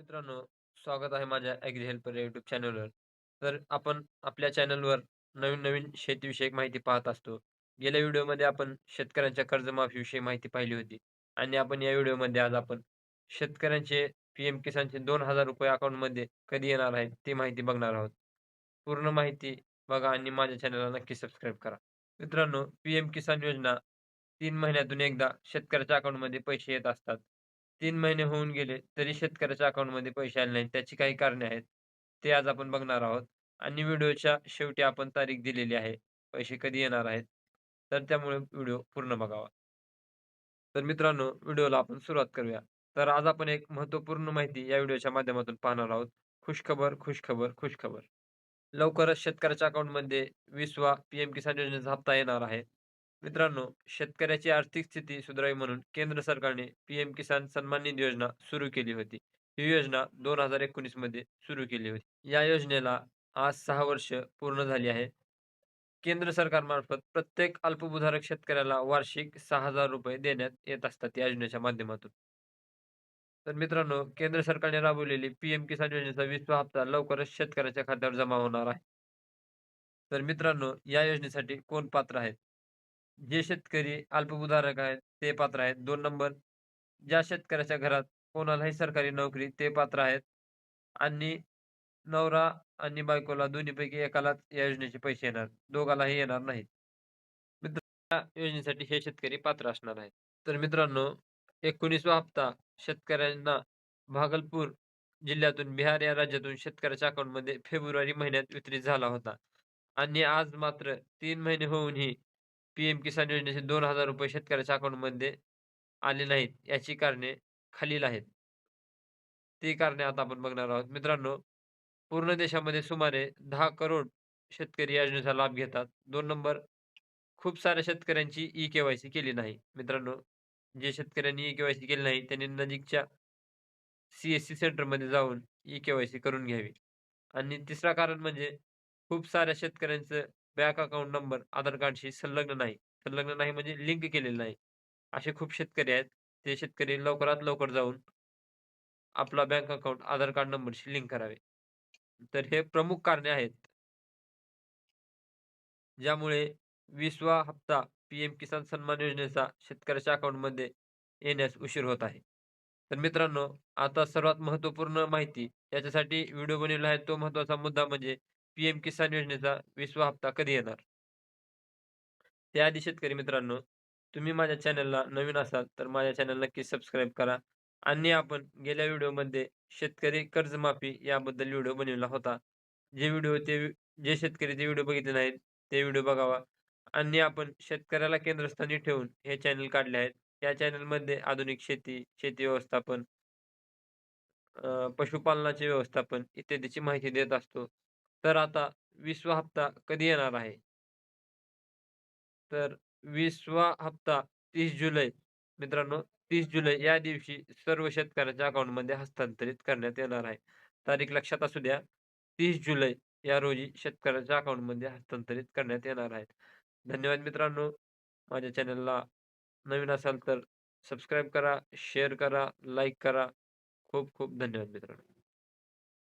मित्रांनो, स्वागत आहे माझ्या ॲग्री हेल्पर या यूट्यूब चॅनलवर. तर आपण आपल्या चॅनलवर नवीन-नवीन शेतीविषयक माहिती पाहत असतो. गेल्या व्हिडिओमध्ये आपण शेतकऱ्यांच्या कर्जमाफीविषयी माहिती पाहिली होती आणि आपण या व्हिडिओमध्ये आज आपण शेतकऱ्यांचे पी-एम किसानचे ₹2000 अकाउंटमध्ये कधी येणार आहेत, ती माहिती बघणार आहोत. पूर्ण माहिती बघा आणि माझ्या चॅनलला नक्की सबस्क्राईब करा. मित्रांनो, पी-एम किसान योजना तीन महिन्यातून एकदा शेतकऱ्याच्या अकाउंटमध्ये पैसे येत असतात. तीन महिने होऊन गेले तरी शेतकऱ्याच्या अकाउंटमध्ये पैसे आले नाहीत. त्याची काही कारणे आहेत. ते आज आपण बघणार आहोत आणि व्हिडिओच्या शेवटी आपण तारीख दिलेली आहे. पैसे कधी येणार आहेत. तर त्यामुळे व्हिडिओ पूर्ण बघावा. तर मित्रांनो, व्हिडिओला आपण सुरुवात करूया. तर आज आपण एक महत्त्वपूर्ण माहिती या व्हिडिओच्या माध्यमातून पाहणार आहोत. खुशखबर, खुशखबर, खुशखबर. लवकरच शेतकऱ्याच्या अकाउंटमध्ये 20वा पी-एम किसान योजनेचा हप्ता येणार आहे. मित्रांनो, शेतकऱ्याची आर्थिक स्थिती सुधारावी म्हणून केंद्र सरकारने पी-एम किसान सन्मान निधी योजना सुरू केली होती. ही योजना 2019 मध्ये सुरू केली होती. या योजनेला आज सहा वर्ष पूर्ण झाली आहे. केंद्र सरकारमार्फत प्रत्येक अल्पभूधारक शेतकऱ्याला वार्षिक ₹6000 देण्यात येत असतात या योजनेच्या माध्यमातून. तर मित्रांनो, केंद्र सरकारने राबवलेली पी-एम किसान योजनेचा 20वा हप्ता लवकरच शेतकऱ्याच्या खात्यावर जमा होणार आहे. तर मित्रांनो, या योजनेसाठी कोण पात्र आहेत? जे शेतकरी अल्पभूधारक आहेत ते पात्र आहेत. दोन नंबर, ज्या शेतकऱ्याच्या घरात कोणालाही सरकारी नोकरी ते पात्र आहेत आणि नवरा आणि बायकोला दोन्हीपैकी एकालाच या योजनेचे पैसे येणार, दोघालाही येणार नाहीत. मित्र योजनेसाठी हे शेतकरी पात्र असणार आहेत. तर मित्रांनो, 19वा हप्ता शेतकऱ्यांना भागलपूर जिल्ह्यातून बिहार या राज्यातून शेतकऱ्याच्या अकाउंटमध्ये फेब्रुवारी महिन्यात वितरित झाला होता आणि आज मात्र तीन महिने होऊनही पीएम किसान योजनेचे ₹2000 शेतकऱ्याच्या अकाउंटमध्ये आले नाहीत. याची कारणे खालील आहेत. ती कारणे आता आपण बघणार आहोत. मित्रांनो, पूर्ण देशामध्ये सुमारे दहा करोड शेतकरी योजनेचा लाभ घेतात. दोन नंबर, खूप साऱ्या शेतकऱ्यांची ई-के-वाय-सी केली नाही. मित्रांनो, जे शेतकऱ्यांनी ई-के-वाय-सी केली नाही त्यांनी नजीकच्या सी-एस-सी सेंटरमध्ये जाऊन ई-के-वाय-सी करून घ्यावी. आणि तिसरा कारण म्हणजे खूप साऱ्या शेतकऱ्यांचं बँक अकाउंट नंबर आधार कार्डशी संलग्न नाही. संलग्न नाही म्हणजे लिंक केलेलं नाही. असे खूप शेतकरी आहेत. ते शेतकरी लवकरात लवकर जाऊन आपला बँक अकाउंट आधार कार्ड नंबरशी लिंक करावे. तर हे प्रमुख कारणे आहेत. ज्यामुळे 20वा हप्ता पी-एम किसान सन्मान योजनेचा शेतकऱ्याच्या अकाउंटमध्ये येण्यास उशीर होत आहे. तर मित्रांनो, आता सर्वात महत्त्वपूर्ण माहिती याच्यासाठी व्हिडिओ बनवला आहे तो महत्त्वाचा मुद्दा म्हणजे पीएम किसान योजनेचा 20वा हप्ता कधी येणार? त्याआधी शेतकरी मित्रांनो, तुम्ही माझ्या चॅनलला नवीन असाल तर माझ्या चॅनल नक्की सबस्क्राईब करा आणि आपण गेल्या व्हिडिओमध्ये शेतकरी कर्जमाफी याबद्दल व्हिडिओ बनवला होता. जे व्हिडिओ ते जे शेतकरी ते व्हिडिओ बघितले नाहीत, ते व्हिडिओ बघावा आणि आपण शेतकऱ्याला केंद्रस्थानी ठेवून हे चॅनल काढले आहेत. या चॅनलमध्ये आधुनिक शेती, शेती व्यवस्थापन पशुपालनाचे व्यवस्थापन इत्यादीची माहिती देत असतो. तर आता 20वा हप्ता कधी येणार आहे? तर 20वा हप्ता तीस जुलै मित्रांनो तीस जुलै या दिवशी सर्व शेतकऱ्यांच्या अकाउंटमध्ये हस्तांतरित करण्यात येणार आहे. तारीख लक्षात असू द्या. तीस जुलै या रोजी शेतकऱ्याच्या अकाउंटमध्ये हस्तांतरित करण्यात येणार आहेत. धन्यवाद मित्रांनो. माझ्या चॅनलला नवीन असाल तर सबस्क्राईब करा, शेअर करा, लाईक करा. खूप खूप धन्यवाद मित्रांनो.